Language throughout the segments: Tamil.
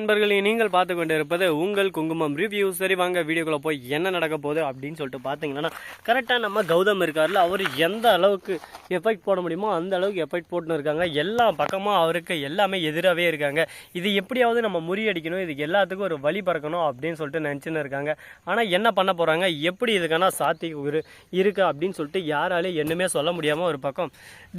நண்பர்களே நீங்கள் பார்த்து கொண்டு இருப்பது உங்கள் குங்குமம் ரிவ்யூ சரி வாங்க வீடியோக்குள்ளே போய் என்ன நடக்க போகுது அப்படின்னு சொல்லிட்டு பார்த்தீங்கன்னா கரெக்டாக நம்ம கௌதம் இருக்கார்ல அவர் எந்த அளவுக்கு எஃபெக்ட் போட முடியுமோ அந்த அளவுக்கு எஃபெக்ட் போட்டுன்னு இருக்காங்க. எல்லா பக்கமும் அவருக்கு எல்லாமே எதிராகவே இருக்காங்க. இது எப்படியாவது நம்ம முறியடிக்கணும் இதுக்கு எல்லாத்துக்கும் ஒரு வழி பறக்கணும் அப்படின்னு சொல்லிட்டு நினச்சின்னு இருக்காங்க. ஆனால் என்ன பண்ண போகிறாங்க எப்படி இதுக்கான சாத்தி இரு இருக்கு அப்படின்னு சொல்லிட்டு யாராலையும் என்னமே சொல்ல முடியாமல் ஒரு பக்கம்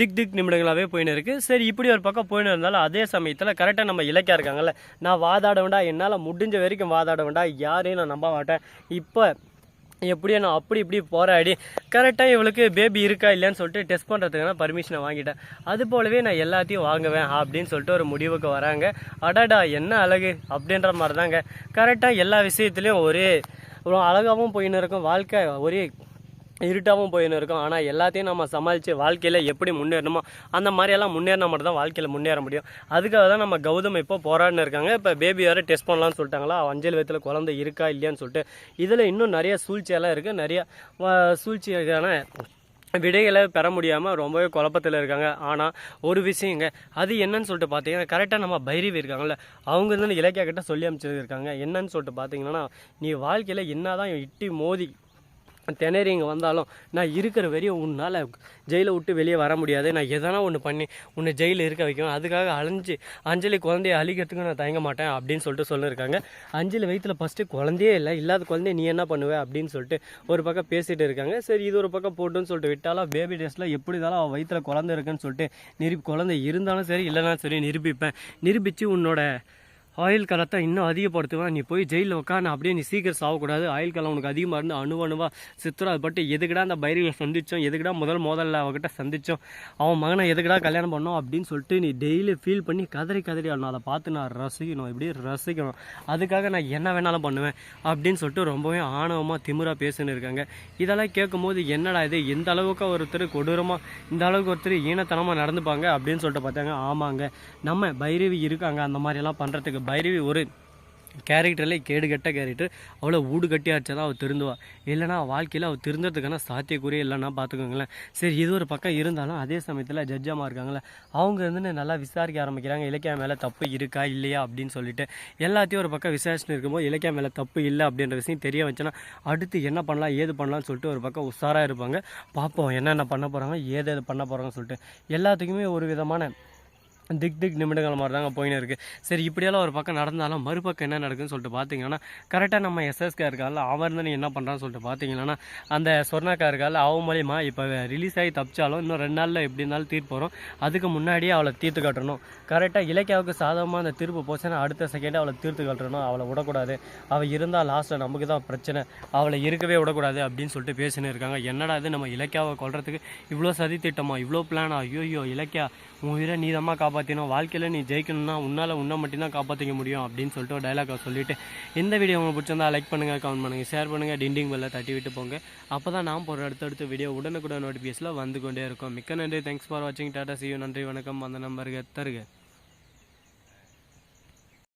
திக் திக் நிமிடங்களாகவே போயின்னு இருக்கு. சரி இப்படி ஒரு பக்கம் போயின்னு இருந்தாலும் அதே சமயத்தில் கரெக்டாக நம்ம இலக்கியா இருக்காங்கல்ல நான் வாதாடவேண்டா என்னால் முடிஞ்ச வரைக்கும் வாதாடவேண்டா யாரையும் நான் நம்ப மாட்டேன். இப்போ எப்படியோ நான் அப்படி இப்படி போராடி கரெக்டாக இவளுக்கு பேபி இருக்கா இல்லைன்னு சொல்லிட்டு டெஸ்ட் பண்ணுறதுக்கான பர்மிஷனை வாங்கிட்டேன். அது போலவே நான் எல்லாத்தையும் வாங்குவேன் அப்படின்னு சொல்லிட்டு ஒரு முடிவுக்கு வராங்க. அடாடா என்ன அழகு அப்படின்ற மாதிரி தாங்க கரெக்டாக எல்லா விஷயத்துலையும் ஒரே ஒரு அழகாகவும் போயின்னு இருக்கும். வாழ்க்கை ஒரே இருட்டாகவும் போயின்னு இருக்கும். ஆனால் எல்லாத்தையும் நம்ம சமாளித்து வாழ்க்கையில் எப்படி முன்னேறணுமோ அந்த மாதிரியெல்லாம் முன்னேறினா மட்டும் தான் வாழ்க்கையில் முன்னேற முடியும். அதுக்காக தான் நம்ம கௌதம் இப்போ போராடினு இருக்காங்க. இப்போ பேபி வேறு டெஸ்ட் பண்ணலாம்னு சொல்லிட்டாங்களா? அஞ்சல் வயத்தில் குழந்தை இருக்கா இல்லையான்னு சொல்லிட்டு. இதில் இன்னும் நிறைய சூழ்ச்சியெல்லாம் இருக்குது நிறைய வ- சூழ்ச்சியான விடைகளை பெற முடியாமல் ரொம்பவே குழப்பத்தில் இருக்காங்க. ஆனால் ஒரு விஷயங்க அது என்னன்னு சொல்லிட்டு பார்த்தீங்கன்னா கரெக்டாக நம்ம பைரவி இருக்காங்கல்ல அவங்க இருந்து இலக்கிய கிட்ட சொல்லி அமைச்சிருக்காங்க என்னன்னு சொல்லிட்டு பார்த்தீங்கன்னா நீ வாழ்க்கையில் என்ன தான் இட்டி மோதி திணறி இங்கே வந்தாலும் நான் இருக்கிற வரையும் உன்னால் ஜெயிலை விட்டு வெளியே வர முடியாது. நான் எதனா ஒன்று பண்ணி உன்னை ஜெயிலில் இருக்க வைக்கணும். அதுக்காக அலைஞ்சு அஞ்சலி குழந்தைய அழிக்கிறதுக்கு நான் தயங்க மாட்டேன் அப்படின்னு சொல்லிட்டு சொல்லியிருக்காங்க. அஞ்சலி வயிற்றில் ஃபஸ்ட்டு குழந்தையே இல்லை. இல்லாத குழந்தைய நீ என்ன பண்ணுவ அப்படின்னு சொல்லிட்டு ஒரு பக்கம் பேசிகிட்டு இருக்காங்க. சரி இது ஒரு பக்கம் போட்டுன்னு சொல்லிட்டு விட்டாலும் பேபி டேஸில் எப்படி இருந்தாலும் அவள் வயிற்றுல குழந்தை இருக்குன்னு சொல்லிட்டு நிரூபி குழந்தை இருந்தாலும் சரி இல்லைனாலும் சரி நிரூபிப்பேன். நிரூபித்து உன்னோட ஆயில் கலத்தை இன்னும் அதிகப்படுத்துவேன். நீ போய் ஜெயிலில் உட்காந்து அப்படியே நீ சீக்கிரம் சாகக்கூடாது ஆயில் கலம் உனக்கு அதிகமாக இருந்து அணு அணுவாக சித்திரம் அது பட்டு எதுக்குடா அந்த பைரவியை சந்தித்தோம் எதுக்குடா முதல் முதல்ல அவகிட்ட சந்தித்தோம் அவன் மகனை எதுக்கடா கல்யாணம் பண்ணோம் அப்படின்னு சொல்லிட்டு நீ டெய்லி ஃபீல் பண்ணி கதறி கதறி ஆடணும். அதை பார்த்து நான் ரசிக்கணும். இப்படி ரசிக்கணும். அதுக்காக நான் என்ன வேணாலும் பண்ணுவேன் அப்படின்னு சொல்லிட்டு ரொம்பவே ஆணவமாக திமுறாக பேசுன்னு இருக்காங்க. இதெல்லாம் கேட்கும்போது என்னடா இது? எந்த அளவுக்கு ஒருத்தர் கொடூரமாக இந்த அளவுக்கு ஒருத்தர் ஈனத்தனமாக நடந்துப்பாங்க அப்படின்னு சொல்லிட்டு பார்த்தாங்க. ஆமாங்க. நம்ம பைரவி இருக்காங்க. அந்த மாதிரிலாம் பண்ணுறதுக்கு பைரவி ஒரு கேரக்டர்லேயே கேடு கெட்ட கேரக்டர். அவ்வளோ ஊடு கட்டி அடிச்சா தான் அவள் திருந்துவா இல்லைனா வாழ்க்கையில் அவள் திருந்ததுக்கான சாத்தியக்குரிய இல்லைன்னா பார்த்துக்கோங்களேன் சரி இது ஒரு பக்கம் இருந்தாலும் அதே சமயத்தில் ஜட்ஜாமா இருக்காங்களே அவங்க வந்து நல்லா விசாரிக்க ஆரம்பிக்கிறாங்க இலக்கியா மேலே தப்பு இருக்கா இல்லையா அப்படின்னு சொல்லிட்டு. எல்லாத்தையும் ஒரு பக்கம் விசாரிச்சுட்டு இருக்கும்போது இலக்கியா மேலே தப்பு இல்லை அப்படின்ற விஷயம் தெரிய வச்சுன்னா அடுத்து என்ன பண்ணலாம் ஏது பண்ணலாம்னு சொல்லிட்டு ஒரு பக்கம் உஷாராக இருப்பாங்க. பார்ப்போம் என்னென்ன பண்ண போகிறாங்க ஏது எது பண்ண போகிறாங்கன்னு சொல்லிட்டு. எல்லாத்துக்குமே ஒரு விதமான திக் திக் நிமிடங்கள் மாதிரி தாங்க போயின்னு இருக்கு சரி இப்படியெல்லாம் ஒரு பக்கம் நடந்தாலும் மறுபக்கம் என்ன நடக்குதுன்னு சொல்லிட்டு பார்த்தீங்கன்னா கரெக்டாக நம்ம எஸ்எஸ்கா இருக்கால அவன் நீங்கள் என்ன பண்ணுறான்னு சொல்லிட்டு பார்த்தீங்கன்னா அந்த சொர்ணாக்கா இருக்கால அவன் மூலியமா இப்போ ரிலீஸ் ஆகி தப்பிச்சாலும் இன்னும் ரெண்டு நாளில் எப்படி இருந்தாலும் தீர்ப்பு வரும். அதுக்கு முன்னாடியே அவளை தீர்த்து கட்டணும். கரெக்டாக இலக்கியாவுக்கு சாதகமாக அந்த தீர்ப்பு போச்சுன்னா அடுத்த செகண்டே அவளை தீர்த்து கட்டணும். அவளை விடக்கூடாது. அவள் இருந்தால் லாஸ்ட்டில் நமக்கு தான் பிரச்சனை. அவளை இருக்கவே விடக்கூடாது அப்படின்னு சொல்லிட்டு பேசின்னு இருக்காங்க. என்னடா இது நம்ம இலக்கியாவை கொள்றதுக்கு இவ்வளோ சதி திட்டமா இவ்வளோ பிளானா ஐயோ இலக்கியா உன் உயிரை நீதமாக தான் பார்த்தீங்கன்னா வாழ்க்கையில் நீ ஜெயிக்கணும்னா உன்னால் உன்னை மட்டும்தான் காப்பாற்றிக்க முடியும் அப்படின்னு சொல்லிட்டு ஒரு டைலாக் சொல்லிட்டு இந்த வீடியோ உங்களுக்கு பிடிச்சிருந்தா லைக் பண்ணுங்கள் கமெண்ட் பண்ணுங்கள் ஷேர் பண்ணுங்கள் டிண்டிங் பெல்ல தட்டி விட்டு போங்க. அப்போ தான் நான் போகிற அடுத்தடுத்த வீடியோ உடனுக்குடன் நோட்டிஃபிகேஷனில் வந்து கொண்டே இருக்கும். மிக்க நன்றி. தேங்க்ஸ் ஃபார் வாட்சிங் டாடா சியூ நன்றி வணக்கம். அந்த நம்பருக்கு தருக.